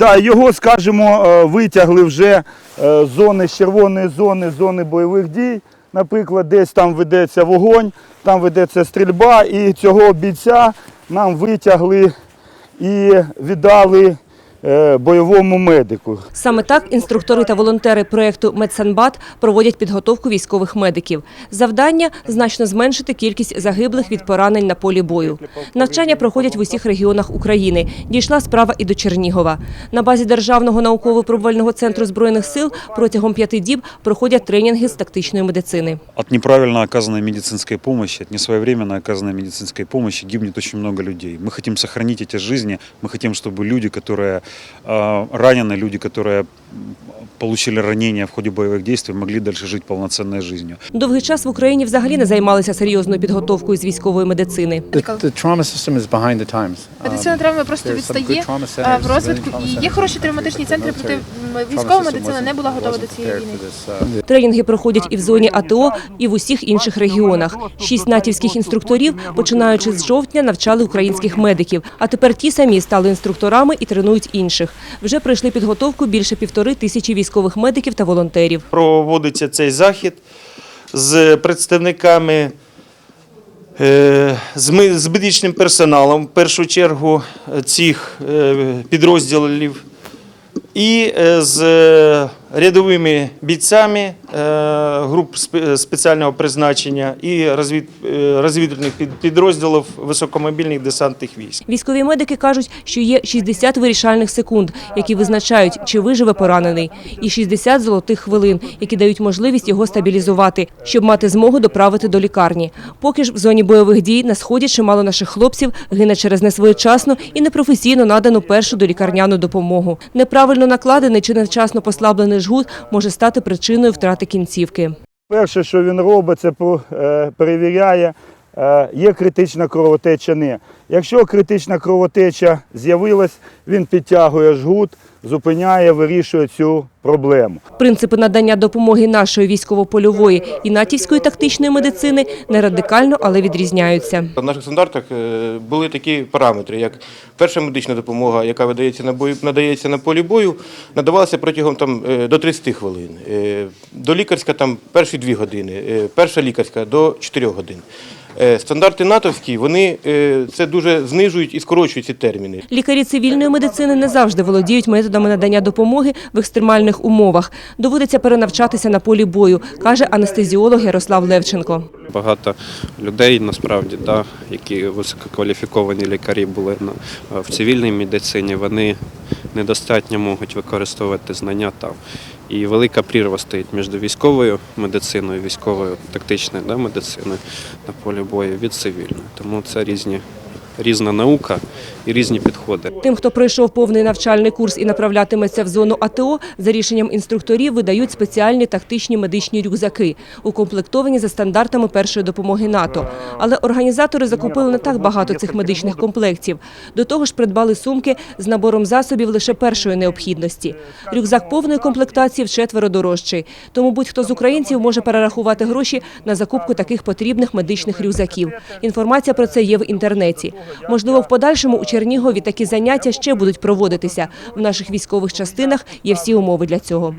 да, його, скажімо, е, витягли вже е, з зони з червоної зони, з зони бойових дій. Наприклад, десь там ведеться вогонь, там ведеться стрільба, і цього бійця нам витягли і віддали бойовому медику. Саме так інструктори та волонтери проєкту «Медсанбат» проводять підготовку військових медиків. Завдання – значно зменшити кількість загиблих від поранень на полі бою. Навчання проходять в усіх регіонах України. Дійшла справа і до Чернігова. На базі Державного науково-пробувального центру Збройних сил протягом п'яти діб проходять тренінги з тактичної медицини. От неправильно оказанной медицинской помощи, от несвоевременно оказанной медицинской помощи гибнет очень много людей. Мы хотим сохранить эти жизни, мы хотим, чтобы люди, которые э, ранены, люди, которые м, получили ранения в ходе боевых действий, могли дальше жить полноценной жизнью. Довгий час в Україні взагалі не займалися серйозною підготовкою з військової медицини. The, the trauma system is behind the times. Медицина травми просто there's some відстає good trauma а, centers, в розвитку. civilian trauma І є centers, хороші but травматичні центри, проте military м, trauma військова медицина не була готова до цієї війни. Тренінги проходять і в зоні АТО, і в усіх інших регіонах. Шість натівських інструкторів, починаючи з жовтня, навчали українських медиків. А тепер ті самі стали інструкторами і тренують інших. Вже пройшли підготовку більше півтори тисячі військових медиків та волонтерів. проводиться цей захід з представниками е, з медичним персоналом, в першу чергу е, цих е, підрозділів, і е, з рядовими бійцями е, груп спе- спеціального призначення і е, розвідувальних підрозділів високомобільних десантних військ. Військові медики кажуть, що є 60 вирішальних секунд, які визначають, чи виживе поранений, і 60 золотих хвилин, які дають можливість його стабілізувати, щоб мати змогу доправити до лікарні. Поки ж в зоні бойових дій на сході чимало наших хлопців гине через несвоєчасну і непрофесійно надану першу долікарняну допомогу. Неправильно накладений чи невчасно послаблений жгут може стати причиною втрати кінцівки. Перше, що він робить, це е, перевіряє, е, є критична кровотеча ні. Якщо критична кровотеча з'явилась, він підтягує жгут, зупиняє, вирішує цю проблему. Принципи надання допомоги нашої військово-польової і натівської тактичної медицини не радикально, але відрізняються. В наших стандартах е, були такі параметри, як перша медична допомога, яка видається на бою, надається на полі бою, надавалася протягом там, е, до 30 хвилин. Е, Долікарська там перші 2 години, перша лікарська до 4 годин. Е, Стандарти натовські, вони е, це дуже знижують і скорочують ці терміни. Лікарі цивільної медицини не завжди володіють методами надання допомоги в екстремальних умовах. Доводиться перенавчатися на полі бою, каже анестезіолог Ярослав Левченко. Багато людей насправді, да, які висококваліфіковані лікарі були на, в цивільній медицині, вони недостатньо можуть використовувати знання там. І велика прірва стоїть між військовою медициною, військовою тактичною да, медициною на полі бою від цивільної. Тому це різні, різна наука і різні підходи. Тим, хто пройшов повний навчальний курс і направлятиметься в зону АТО, за рішенням інструкторів видають спеціальні тактичні медичні рюкзаки, укомплектовані за стандартами першої допомоги НАТО. Але організатори закупили не так багато цих медичних комплектів. До того ж, придбали сумки з набором засобів лише першої необхідності. Рюкзак повної комплектації вчетверо дорожчий. Тому будь-хто з українців може перерахувати гроші на закупку таких потрібних медичних рюкзаків. Інформація про це є в інтернеті. Можливо, в подальшому у Чернігові такі заняття ще будуть проводитися. В наших військових частинах є всі умови для цього.